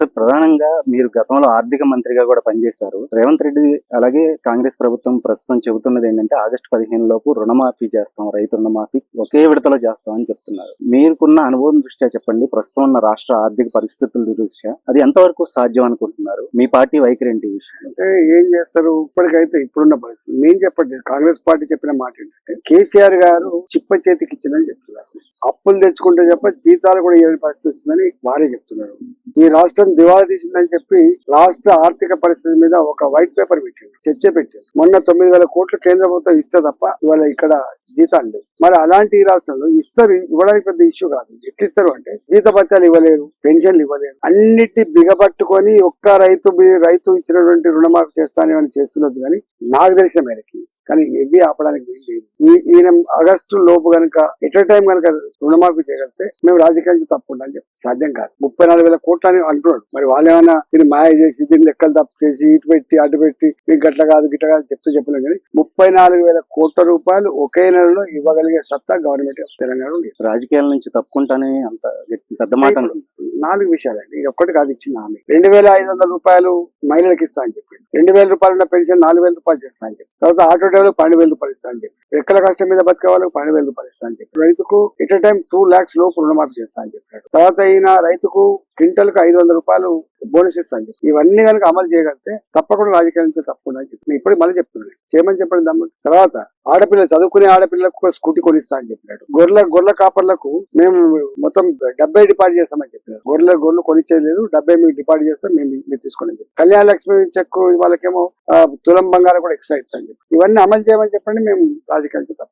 Sir ప్రధానంగా మీరు గతంలో ఆర్థిక మంత్రిగా కూడా పనిచేశారు. రేవంత్ రెడ్డి అలాగే కాంగ్రెస్ ప్రభుత్వం ప్రస్తుతం చెబుతున్నది ఏంటంటే ఆగస్టు పదిహేను లోపు రుణమాఫీ చేస్తాం రైతు రుణమాఫీ ఒకే విడతలో చేస్తామని చెప్తున్నారు. మీరుకున్న అనుభవం దృష్ట్యా చెప్పండి ప్రస్తుతం ఉన్న రాష్ట్ర ఆర్థిక పరిస్థితుల దృష్ట్యా అది ఎంతవరకు సాధ్యం అనుకుంటున్నారు? మీ పార్టీ వైఖరి ఏంటి అంటే ఏం చేస్తారు? ఇప్పటికైతే ఇప్పుడున్న పరిస్థితి. నేను చెప్పట్లేదు కాంగ్రెస్ పార్టీ చెప్పిన మాట ఏంటంటే కేసీఆర్ గారు చిప్ప చేతికి ఇచ్చిందని చెప్తున్నారు. అప్పులు తెచ్చుకుంటే చెప్ప జీతాలు కూడా ఏడు పరిస్థితి వచ్చిందని వారే చెప్తున్నారు. ఈ రాష్ట్రం దివాళా తీసిందని చెప్పి రాష్ట్ర ఆర్థిక పరిస్థితి మీద ఒక వైట్ పేపర్ పెట్టిండు చర్చ పెట్టిండు. మొన్న తొమ్మిది వేల కోట్లు కేంద్ర ప్రభుత్వం ఇస్తే తప్ప ఇవాళ ఇక్కడ జీతాలు లేవు. మరి అలాంటి ఈ రాష్ట్రంలో ఇస్తారు ఇవ్వడానికి పెద్ద ఇష్యూ కాదు. ఎట్లా ఇస్తారు అంటే జీతభత్యాలు ఇవ్వలేరు పెన్షన్లు ఇవ్వలేరు. అన్నిటి బిగబట్టుకొని ఒక్క రైతు రైతు ఇచ్చినటువంటి రుణమాఫీ చేస్తానని అని చేస్తున్నది కానీ నాకు తెలిసిన మేరకి కానీ ఇవి ఆపడానికి వీల్లేదు ఈ- ఈయన ఆగస్టు లోపు గనక ఎట్ టైం గనక రుణమాఫీ చేయగలిగితే మేము రాజకీయానికి తప్పకుండా అని చెప్పి సాధ్యం కాదు. ముప్పై నాలుగు వేల కోట్లు అని అంటున్నాడు. మరి వాళ్ళు ఏమైనా మాయ చేసి దీన్ని లెక్కలు తప్పు చేసి ఇటు పెట్టి అటు పెట్టి మీకు గట్ల కాదు గిట్ల కాదు చెప్తే చెప్పలేం కానీ ముప్పై నాలుగు వేల కోట్ల రూపాయలు ఒకే నెలలో ఇవ్వగలిగే సత్తా గవర్నమెంట్ ఆఫ్ తెలంగాణ రాజకీయాల నుంచి తప్పుకుంటానే అంత పెద్ద మాట నాలుగు విషయాలండి. ఇది ఒక్కటి కాదు ఇచ్చిన హామీ. రెండు వేల ఐదు వందల రూపాయలు మహిళలకు ఇస్తా అని చెప్పి రెండు వేల రూపాయలు ఉన్న పెన్షన్ నాలుగు వేల రూపాయలు చేస్తా అని చెప్పి తర్వాత ఆటో డ్రైవర్లకు పన్నెండు వేల రూపాయలు ఇస్తా అని చెప్పి రెక్కల కష్టం మీద బతికే వాళ్ళకి పన్నెండు వేల రూపాయలు ఇస్తా అని చెప్పి రైతుకు ఎట్ టైం టూ లాక్స్ లోపు రుణమాఫీ చేస్తా అని చెప్పాడు. తర్వాత ఈయన రైతుకు క్వింటల్కు ఐదు వందల రూపాయలు బోనస్ ఇస్తా అని చెప్పి ఇవన్నీ కనుక అమలు చేయగలిగితే తప్పకుండా రాజకీయాల నుంచి తప్పకుండా అని చెప్పి నేను ఇప్పుడు మళ్ళీ చెప్తున్నాను. చేయమని చెప్పండి దమ్ము తర్వాత ఆడపిల్ల చదువుకునే ఆడపిల్లలకు కూడా స్కూటీ కొనిస్తా అని చెప్పినాడు. గొర్రెల గొర్రెల కాపర్లకు మేము మొత్తం డెబ్బై డిపాజిట్ చేస్తామని చెప్పినారు. గొర్రెల గొర్రెలు కొనిచ్చేది లేదు. డెబ్బై మీకు డిపాజిట్ చేస్తాం మేము మీరు తీసుకోండి చెప్పి. కళ్యాణ లక్ష్మి చెక్ వాళ్ళకేమో తులం బంగారం కూడా ఎక్స్ట్రా ఇస్తాం చెప్పి. ఇవన్నీ అమలు చేయమని చెప్పండి మేము రాజకీయాలకి తప్ప